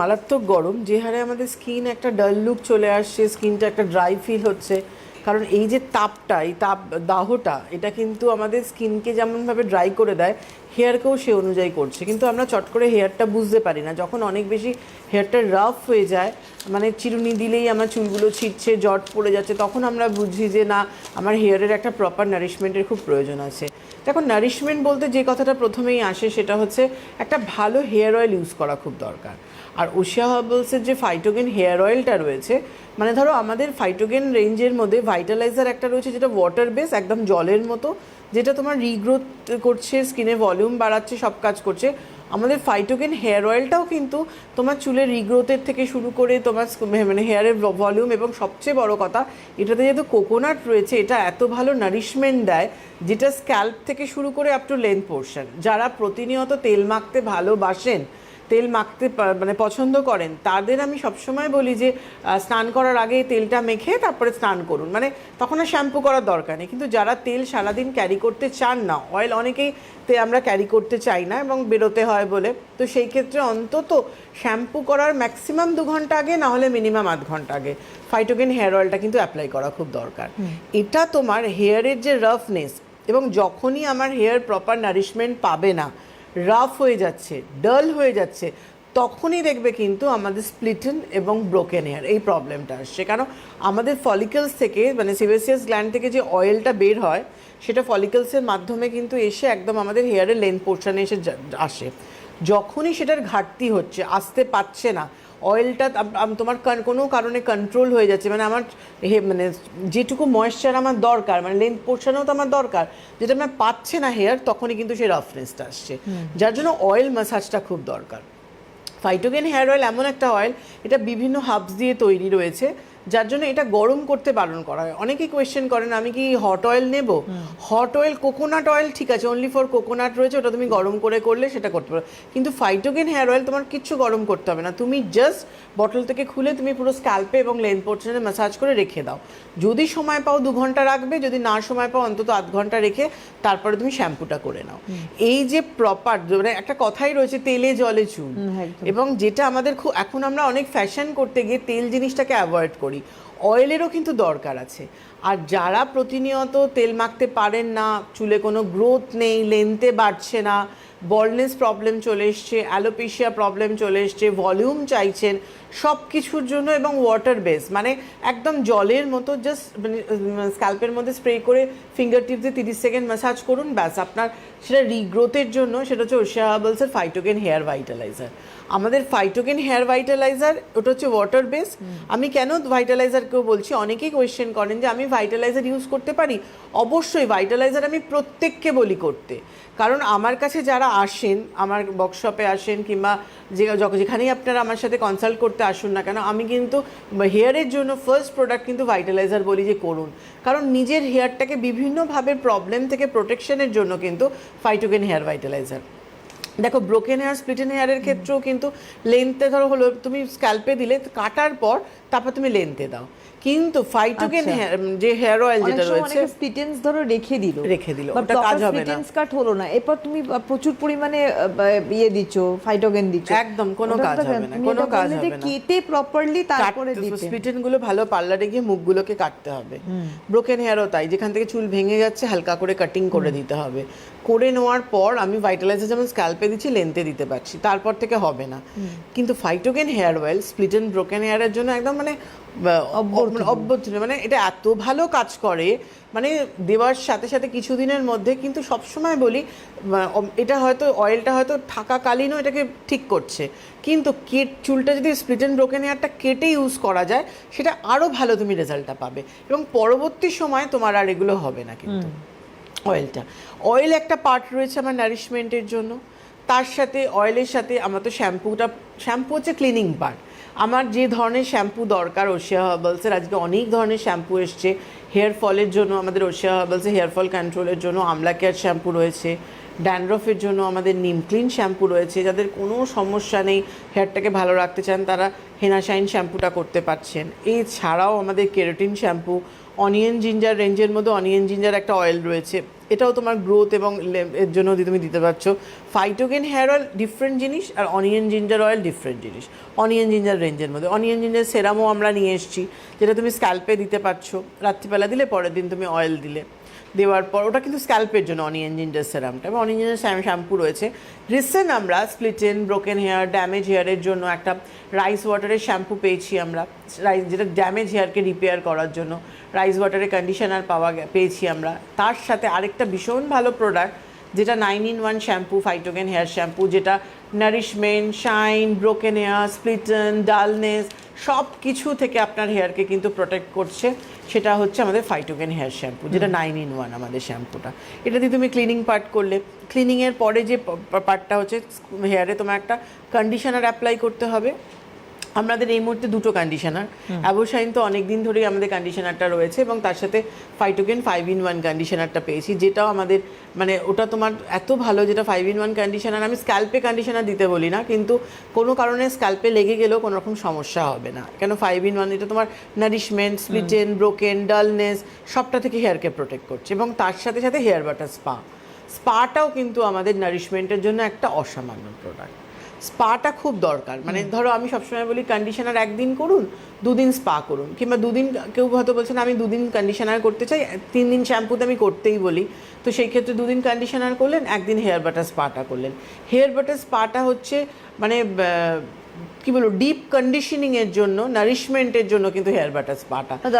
মারাত্মক গরম, যে হারে আমাদের স্কিন একটা ডাল লুক চলে আসছে স্কিনটা একটা ড্রাই ফিল হচ্ছে। কারণ এই যে তাপটা, এই তাপ দাহটা, এটা কিন্তু আমাদের স্কিনকে যেমনভাবে ড্রাই করে দেয় হেয়ারকেও সে অনুযায়ী করছে। কিন্তু আমরা চট করে হেয়ারটা বুঝতে পারি না। যখন অনেক বেশি হেয়ারটা রাফ হয়ে যায় মানে চিরুনি দিলেই আমার চুলগুলো ছিটছে, জট পড়ে যাচ্ছে, তখন আমরা বুঝি যে না, আমার হেয়ারের একটা প্রপার নারিশমেন্টের খুব প্রয়োজন আছে। দেখো নারিশমেন্ট বলতে যে কথাটা প্রথমেই আসে, সেটা হচ্ছে একটা ভালো হেয়ার অয়েল ইউজ করা খুব দরকার। আর ওশিয়া হার্বালসের যে ফাইটোগেন হেয়ার অয়েলটা রয়েছে মানে ধরো আমাদের ফাইটোগেন রেঞ্জের মধ্যে ভাইটালাইজার একটা রয়েছে যেটা ওয়াটার বেস একদম জলের মতো, যেটা তোমার রিগ্রোথ করছে স্কিনে ভলিউম বাড়াচ্ছে, সব কাজ করছে। আমাদের ফাইটোগেন হেয়ার অয়েলটাও কিন্তু তোমার চুলের রিগ্রোথের থেকে শুরু করে তোমার মানে হেয়ারের ভলিউম এবং সবচেয়ে বড় কথা, এটাতে যেহেতু কোকোনাট রয়েছে, এটা এত ভালো নারিশমেন্ট দেয়, যেটা স্ক্যাল্প থেকে শুরু করে আপ টু লেন্থ পোর্শন যারা প্রতিনিয়ত তেল মাখতে ভালোবাসেন তেল মাখতে মানে পছন্দ করেন তাদের আমি সবসময় বলি যে স্নান করার আগে তেলটা মেখে তারপরে স্নান করুন। মানে তখন আর শ্যাম্পু করার দরকার নেই। কিন্তু যারা তেল সারাদিন ক্যারি করতে চান না অয়েল অনেকেই তে আমরা ক্যারি করতে চাই না এবং বেরোতে হয় বলে তো সেই ক্ষেত্রে অন্তত শ্যাম্পু করার ম্যাক্সিমাম দু ঘণ্টা আগে না হলে মিনিমাম আধ ঘণ্টা আগে। ফাইটোগেন হেয়ার অয়েলটা কিন্তু অ্যাপ্লাই করা খুব দরকার। এটা তোমার হেয়ারের যে রাফনেস এবং যখনই আমার হেয়ার প্রপার নারিশমেন্ট পাবে না রাফ হয়ে যাচ্ছে, ডাল হয়ে যাচ্ছে, তখনই দেখবে কিন্তু আমাদের স্প্লিটেন এবং ব্রোকেন হেয়ার এই প্রবলেমটা আসছে। কারণ আমাদের ফলিকলস থেকে মানে সিবেসিয়াস গ্ল্যান্ড থেকে যে অয়েলটা বের হয়, সেটা ফলিকলসের মাধ্যমে কিন্তু এসে একদম আমাদের হেয়ারের লেন্থ পোর্শনে এসে আসে। যখনই সেটার ঘাটতি হচ্ছে, আসতে পারছে না অয়েলটা তোমার কোনো কারণে কন্ট্রোল হয়ে যাচ্ছে মানে আমার হে- মানে যেটুকু ময়েশ্চার আমার দরকার মানে লেন্থ পোর্শনও তো আমার দরকার যেটা আমার পাচ্ছে না হেয়ার তখনই কিন্তু সেই রাফনেসটা আসছে। যার জন্য অয়েল ম্যাসাজটা খুব দরকার। ফাইটোগেন হেয়ার অয়েল এমন একটা অয়েল এটা বিভিন্ন হাবস দিয়ে তৈরি রয়েছে। যার জন্য এটা গরম করতে বারণ করা হয়। অনেকেই কোয়েশ্চেন করেন আমি কি হট অয়েল নেব? হট অয়েল কোকোনাট অয়েল ঠিক আছে অনলি ফর কোকোনাট রয়েছে ওটা তুমি গরম করে করলে সেটা করতে পারো। কিন্তু ফাইটোগেন হেয়ার অয়েল তোমার কিচ্ছু গরম করতে হবে না। তুমি জাস্ট বটল থেকে খুলে তুমি পুরো স্ক্যাল্পে এবং লেন্থ পোর্শনে ম্যাসাজ করে রেখে দাও। যদি সময় পাও দু ঘণ্টা রাখবে যদি না সময় পাও অন্তত আধ ঘণ্টা রেখে তারপরে তুমি শ্যাম্পুটা করে নাও। এই যে প্রপার মানে একটা কথাই রয়েছে তেলে জলে চুল এবং যেটা আমাদের খুব এখন আমরা অনেক ফ্যাশন করতে গিয়ে তেল জিনিসটাকে অ্যাভয়েড করি। অয়েলেরও কিন্তু দরকার আছে। আর যারা প্রতিনিয়ত তেল মাখতে পারেন না, চুলে কোনো গ্রোথ নেই লেনতে বাড়ছে না বলনেস প্রবলেম চলে এসছে অ্যালোপেশিয়া প্রবলেম চলে এসছে ভলিউম চাইছেন সব কিছুর জন্য এবং ওয়াটার বেস মানে একদম জলের মতো জাস্ট মানে স্ক্যাল্পের মধ্যে স্প্রে করে ফিঙ্গার টিপ দিয়ে তিরিশ সেকেন্ড ম্যাসাজ করুন ব্যাস আপনার সেটা রিগ্রোথের জন্য সেটা হচ্ছে ওশিয়া হার্বালসের ফাইটোগেন হেয়ার ভাইটালাইজার আমাদের ফাইটোকেন হেয়ার ভাইটালাইজার ওটা হচ্ছে ওয়াটার বেস আমি কেন ভাইটালাইজারকেও বলছি? অনেকেই কোয়েশ্চেন করেন যে আমি ভাইটালাইজার ইউজ করতে পারি? অবশ্যই ভাইটালাইজার আমি প্রত্যেককে বলি করতে। কারণ আমার কাছে যারা আসেন, আমার ওয়ার্কশপে আসেন কিংবা যে যখ- যেখানেই আপনারা আমার সাথে কনসাল্ট করতে আসুন না কেন, আমি কিন্তু হেয়ারের জন্য ফার্স্ট প্রোডাক্ট কিন্তু ভাইটালাইজার বলি যে করুন। কারণ নিজের হেয়ারটাকে বিভিন্নভাবে প্রবলেম থেকে প্রোটেকশনের জন্য কিন্তু ফাইটোকেন হেয়ার ভাইটালাইজার দেখো ব্রোকেন হেয়ার স্প্লিটেন হেয়ারের ক্ষেত্রেও কিন্তু লেন্থে ধরো হলো তুমি স্ক্যাল্পে দিলে কাটার পর তারপর তুমি লেন্থে দাও। কিন্তু ফাইটোগেন আচ্ছা। যে হেয়ার অয়েল যেটা রয়েছে স্প্লিটেন্স ধরো রেখে দিল। রেখে দিল, ওটা কাজ হবে না। কাট হলো না। এরপর তুমি প্রচুর পরিমাণে ইয়ে দিচ্ছ ফাইটোগেন দিচ্ছ। একদম কোনো কাজ হবে না, কোনো কাজ হবে না। কেটে প্রপারলি তারপরে দিতে। স্প্লিটেনগুলো ভালো পার্লারে গিয়ে মুখগুলোকে কাটতে হবে। ব্রোকেন হেয়ারও তাই যেখান থেকে চুল ভেঙে যাচ্ছে হালকা করে কাটিং করে দিতে হবে। করে নেওয়ার পর আমি ভাইটালাইজার যেমন স্ক্যাল্পে দিচ্ছি লেন্থে দিতে পারছি। তারপর থেকে হবে না। কিন্তু Phytogen hair oil split end broken হেয়ারের জন্য একদম মানে অভ্যর্থনীয়। অভ্যর্থনীয়। মানে এটা এত ভালো কাজ করে মানে দেওয়ার সাথে সাথে কিছুদিনের মধ্যে কিন্তু সবসময় বলি এটা হয়তো অয়েলটা হয়তো থাকাকালীনও এটাকে ঠিক করছে। কিন্তু কেট চুলটা যদি স্প্লিটেন ব্রোকেন হেয়ারটা কেটে ইউজ করা যায় সেটা আরও ভালো তুমি রেজাল্টটা পাবে। এবং পরবর্তী সময় তোমার আর এগুলো হবে না কিন্তু অয়েলটা অয়েল একটা পার্ট রয়েছে আমার নারিশমেন্টের জন্য। তার সাথে অয়েলের সাথে আমার তো শ্যাম্পুটা, শ্যাম্পু হচ্ছে ক্লিনিং পার্ট আমার যে ধরনের শ্যাম্পু দরকার ওশিয়া হার্বালসের আজকে অনেক ধরনের শ্যাম্পু এসছে। হেয়ার ফলের জন্য আমাদের ওশিয়া হার্বালসে হেয়ার ফল কন্ট্রোলের জন্য আমলা কেয়ার শ্যাম্পু রয়েছে। ড্যান্ড্রফের জন্য আমাদের নিম ক্লিন শ্যাম্পু রয়েছে। যাদের কোনো সমস্যা নেই হেয়ারটাকে ভালো রাখতে চান, তারা হেনাশাইন শ্যাম্পুটা করতে পারছেন। এছাড়াও আমাদের কেরোটিন শ্যাম্পু অনিয়ন জিঞ্জার রেঞ্জের মধ্যে অনিয়ন জিঞ্জার একটা অয়েল রয়েছে। এটাও তোমার গ্রোথ এবং এর জন্য তুমি দিতে পারছ। ফাইটোগেন হেয়ার অয়েল ডিফারেন্ট জিনিস, আর অনিয়ন জিঞ্জার অয়েল ডিফারেন্ট জিনিস। অনিয়ন জিঞ্জার রেঞ্জের মধ্যে। অনিয়ন জিঞ্জার সেরামও আমরা নিয়ে এসেছি, যেটা তুমি স্ক্যাল্পে দিতে পারছ। রাত্রিবেলা দিলে পরের দিন তুমি অয়েল দিলে। দেওয়ার পর, ওটা কিন্তু স্ক্যাল্পের জন্য অনিয়ন জিঞ্জার সেরামটা এবং অনিয়ন জিঞ্জার শ্যাম্পু রয়েছে। রিসেন্ট আমরা split end broken hair damage হেয়ারের জন্য একটা রাইস ওয়াটারের শ্যাম্পু পেয়েছি আমরা। রাইস যেটা ড্যামেজ হেয়ারকে রিপেয়ার করার জন্য। রাইস ওয়াটারের কন্ডিশনার পাওয়া পেয়েছি আমরা। তার সাথে আরেকটা ভীষণ ভালো প্রোডাক্ট যেটা nine in one shampoo Phytogen hair shampoo যেটা nourishment shine broken hair split end dullness সব কিছু থেকে আপনার হেয়ারকে কিন্তু প্রোটেক্ট করছে। সেটা হচ্ছে আমাদের ফাইটোকেন হেয়ার শ্যাম্পু যেটা নাইন ইন ওয়ান আমাদের শ্যাম্পুটা এটা দিয়ে তুমি ক্লিনিং পার্ট করলে। ক্লিনিংয়ের পরে যে পার্টটা হচ্ছে হেয়ারে তোমার একটা কন্ডিশনার অ্যাপ্লাই করতে হবে। আমাদের এই মুহূর্তে দুটো কন্ডিশনার অ্যাবোসাইন তো অনেক দিন ধরেই আমাদের কন্ডিশনারটা রয়েছে এবং তার সাথে ফাইটোগেন ফাইভ ইন ওয়ান কন্ডিশনারটা পেয়েছি যেটাও আমাদের মানে ওটা তোমার এত ভালো যেটা ফাইভ ইন ওয়ান কন্ডিশনার আমি স্ক্যাল্পে কন্ডিশনার দিতে বলি না কিন্তু কোনো কারণে স্ক্যাল্পে লেগে গেলেও কোনো রকম সমস্যা হবে না। কেন ফাইভ ইন ওয়ান এটা তোমার নারিশমেন্ট স্প্লিটেন ব্রোকেন ডালনেস সবটা থেকে হেয়ারকে প্রোটেক্ট করছে এবং তার সাথে সাথে হেয়ার বাটার স্পা স্পাটাও কিন্তু আমাদের নারিশমেন্টের জন্য একটা অসামান্য প্রোডাক্ট স্পাটা খুব দরকার। মানে ধরো আমি সবসময় বলি কন্ডিশনার একদিন করুন দুদিন স্পা করুন। কিংবা দুদিন কেউ হয়তো বলছেন আমি দুদিন কন্ডিশনার করতে চাই তিন দিন শ্যাম্পুতে আমি করতেই বলি। তো সেই ক্ষেত্রে দুদিন কন্ডিশনার করলেন একদিন হেয়ার বাটার স্পাটা করলেন। হেয়ার বাটার স্পাটা হচ্ছে মানে কি বলব ডিপ কন্ডিশনিংয়ের জন্য নারিশমেন্টের জন্য কিন্তু হেয়ার বাটার স্পাটা।